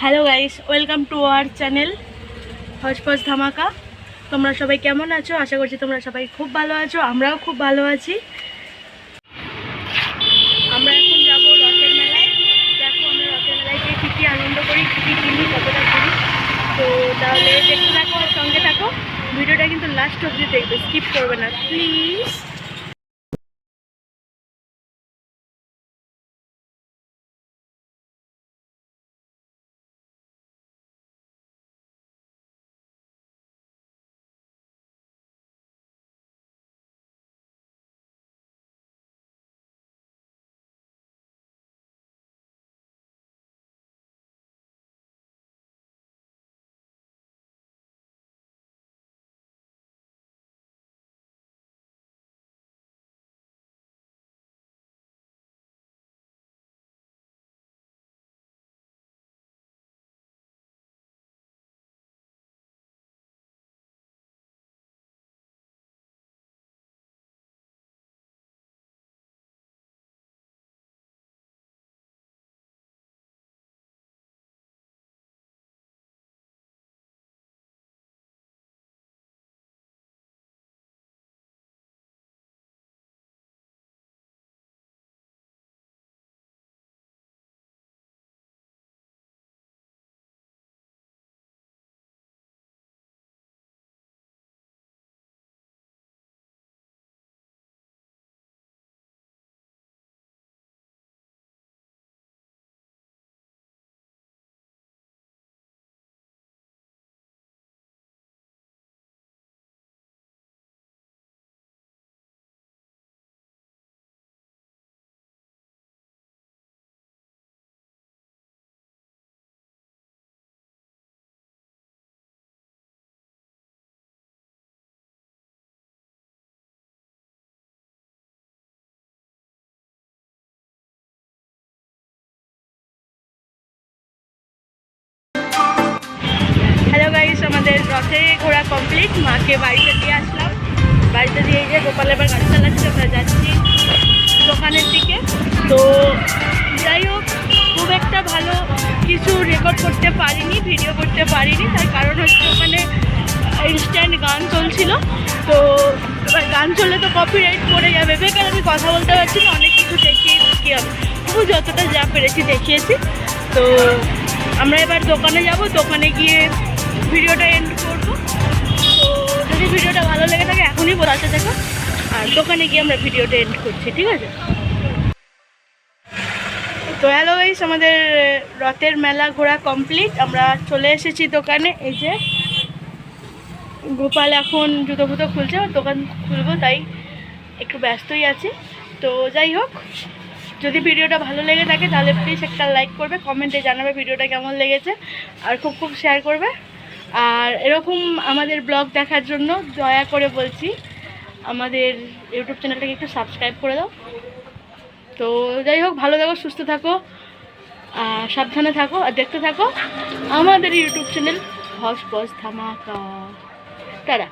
Hello guys welcome to our channel Hojpoj Dhamaka তোমরা সবাই কেমন আছো? আশা করছি তোমরা সবাই খুব ভালো আছো, আমরাও খুব ভালো আছি। আমরা এখন যাব রথের মেলায়। দেখো আমরা রথের মেলায় গিয়ে কী কী আনন্দ করি, কী কী কিনি, কতটা করি তো তাহলে দেখতে থাকো, সঙ্গে থাকো। ভিডিওটা কিন্তু লাস্ট অবধি দেখবে স্কিপ করবে না প্লিজ রথে ঘোরা কমপ্লিট মাকে বাড়িতে দিয়ে আসলাম। বাড়িতে দিয়ে যে গোপাল এবার গাড়ি চালাচ্ছি আমরা যাচ্ছি দোকানের দিকে। তো যাই হোক, খুব একটা ভালো কিছু রেকর্ড করতে পারিনি ভিডিও করতে পারিনি, তার কারণ হচ্ছে ওখানে ইনস্ট্যান্ট গান চলছিল। তো এবার গান চললে তো কপিরাইট পড়ে যাবে। বেকার আমি কথা বলতে পারছি না, অনেক কিছু দেখিয়ে কী হবে তবু যতটা যা পেরেছি দেখিয়েছি। তো আমরা এবার দোকানে যাব, দোকানে গিয়ে ভিডিওটা এন্ড করব। তো যদি ভিডিওটা ভালো লেগে থাকে, এখনই বলাতে দেখো। আর দোকানে গিয়ে আমরা ভিডিওটা এন্ড করছি, ঠিক আছে? তো হ্যালো গাইস আমাদের রথের মেলা ঘোরা কমপ্লিট আমরা চলে এসেছি দোকানে। এই যে গোপাল এখন জুতো ফুতো খুলছে দোকান খুলবো, তাই একটু ব্যস্তই আছি। তো যাই হোক, যদি ভিডিওটা ভালো লেগে থাকে, তাহলে প্লিজ একটা লাইক করবে কমেন্টে জানাবে ভিডিওটা কেমন লেগেছে, আর খুব খুব শেয়ার করবে। আর এরকম আমাদের ব্লগ দেখার জন্য দয়া করে বলছি, আমাদের ইউটিউব চ্যানেলটাকে একটু সাবস্ক্রাইব করে দাও। তো যাই হোক, ভালো থাকো, সুস্থ থাকো আর সাবধানে থাকো আর দেখতে থাকো আমাদের ইউটিউব চ্যানেল হস বস ধামাকা। তারা